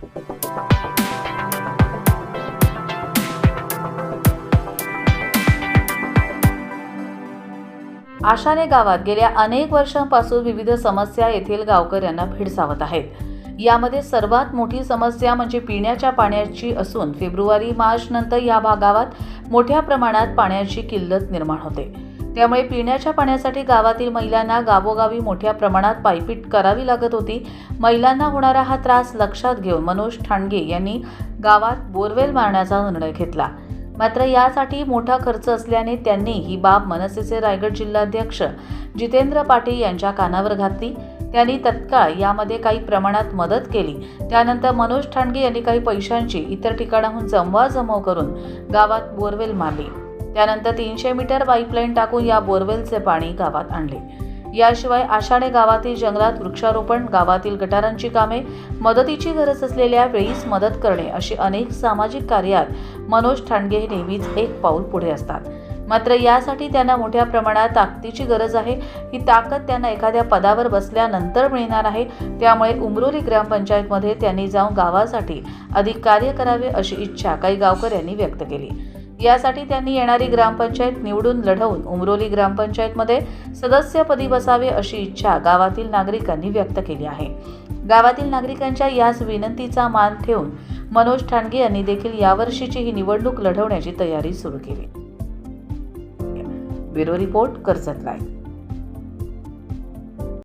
आशाने गावात गेल्या अनेक वर्षांपासून विविध समस्या येथील गावकऱ्यांना भेडसावत आहेत. यामध्ये सर्वात मोठी समस्या म्हणजे पिण्याच्या पाण्याची असून फेब्रुवारी मार्च नंतर या भागात मोठ्या प्रमाणात पाण्याची किल्लत निर्माण होते. त्यामुळे पिण्याच्या पाण्यासाठी गावातील महिलांना गावोगावी मोठ्या प्रमाणात पायपीट करावी लागत होती. महिलांना होणारा हा त्रास लक्षात घेऊन मनोज ठाणगे यांनी गावात बोरवेल मारण्याचा निर्णय घेतला. मात्र यासाठी मोठा खर्च असल्याने त्यांनी ही बाब मनसेचे रायगड जिल्हाध्यक्ष जितेंद्र पाटील यांच्या कानावर घातली. त्यांनी तत्काळ यामध्ये काही प्रमाणात मदत केली. त्यानंतर मनोज ठाणगे यांनी काही पैशांची इतर ठिकाणाहून जमवाजमव करून गावात बोरवेल मारली. त्यानंतर तीनशे मीटर पाईपलाईन टाकून या बोरवेलचे पाणी गावात आणले. याशिवाय आषाढे गावातील जंगलात वृक्षारोपण गावातील गटारांची कामे मदतीची गरज असलेल्या वेळीच मदत करणे अशी अनेक सामाजिक कार्यात मनोज ठाणगे हे नेहमीच एक पाऊल पुढे असतात. मात्र यासाठी त्यांना मोठ्या प्रमाणात ताकदीची गरज आहे. ही ताकद त्यांना एखाद्या पदावर बसल्यानंतर मिळणार आहे. त्यामुळे उमरोली ग्रामपंचायतमध्ये त्यांनी जाऊन गावासाठी अधिक कार्य करावे अशी इच्छा काही गावकऱ्यांनी व्यक्त केली. यासाठी त्यांनी येणारी ग्रामपंचायत निवडून लढवून उमरोली ग्रामपंचायतमध्ये सदस्यपदी बसावे अशी इच्छा गावातील नागरिकांनी व्यक्त केली आहे. गावातील नागरिकांच्या याच विनंतीचा मान ठेवून मनोज ठाणगे यांनी देखील यावर्षीची ही निवडणूक लढवण्याची तयारी सुरू केली. Bureau report Karjat live.